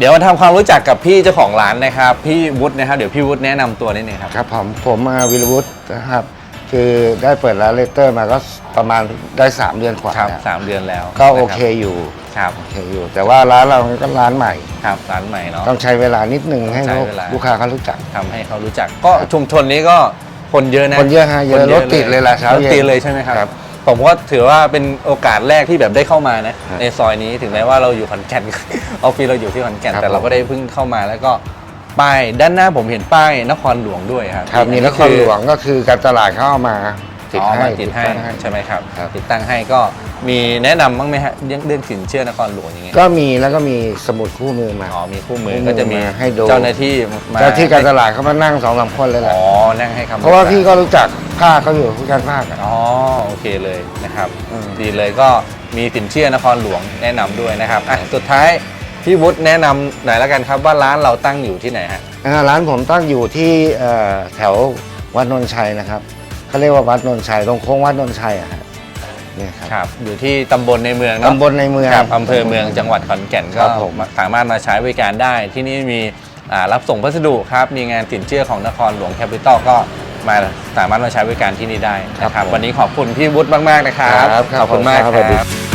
เดี๋ยวมาทำความรู้จักกับพี่เจ้าของร้านนะครับ พี่วุฒินะครับ เดี๋ยวพี่วุฒิแนะนำตัวนิดนึงครับ ครับผมผมมาวิรวุฒินะครับ คือได้เปิดร้านเลสเตอร์มาก็ประมาณได้ 3 เดือนกว่าครับแล้วสามเดือนแล้วก็นะโอรับเคอยู่ครับโอเคอยู่ แต่ว่าร้านเราก็ร้านใหม่ ครับร้านใหม่เนาะ ต้องใช้เวลานิดนึงให้ใช้เวลา ลูกค้าเขารู้จัก ทำให้เขารู้จักก็ชุมชนนี้ก็คนเยอะนะคนเยอะฮะเยอะคนรถติดเลยล่ะเช้ารถเย็นติดเลยใช่ไหมครับ ครับ ผมก็ถือว่าเป็นโอกาสแรกที่แบบได้เข้ามานะ ครับในซอยนี้ถึงแม้ว่าเราอยู่ขอนแก่น ออฟฟิศเราอยู่ที่ขอนแก่นครับแต่เราก็ได้เพิ่งเข้ามาแล้วก็ป้ายด้านหน้าผมเห็นป้ายนครหลวงด้วยครับครับมีนครหลวงก็คือการตลาดเขาเอามาติดอ๋อให้มาติดให้ตั้งให้ใช่ไหมครับ ครับ ติดตั้งให้ก็มีแนะนำบ้างไหมฮะเรื่องเรื่องสินเชื่อนครหลวงอย่างเงี้ยก็มีแล้วก็มีสมุดคู่มือมา อ๋อมีคู่มือคู่มือก็จะมีมาให้ดู เจ้าหน้าที่มาเจ้าที่การตลาดเขามานั่งสองสามคนเลยแหละอ๋อนั่งให้คำเพราะว่าปกษพี่ก็รู้จัก ภาคเขาอยู่ผู้การภาคอะ อ๋อโอเคเลยนะครับอืม ดีเลยก็มีสินเชื่อนครหลวงแนะนำด้วยนะครับอะสุดท้ายพี่วุฒิแนะนำหน่อยแล้วกันครับว่าร้านเราตั้งอยู่ที่ไหนฮะอ่าร้านผมตั้งอยู่ที่เอ่อแถววัดนนชัยนะครับเขาเรียกว่าวัดนนชัยตรงโค้งวัดนนชัยอะฮะเนี่ยครับครับ อยู่ที่ตำบลในเมืองเนาะ ตำบลในเมือง ครับอำเภอเมืองจังหวัดขอนแก่นคก็รับผม สามารถมาใช้บริการได้ที่นี่มีอ่ารับส่งพัสดุครับ มีงานสินเชื่อของนครหลวงแคปิตอลก็ มาสามารถมาใช้บริการที่นี่ได้นะครับ วันนี้ขอบคุณพี่วุฒิมาก ๆ นะครับครับครับขอบคุณมากครับคสวัสดีรับ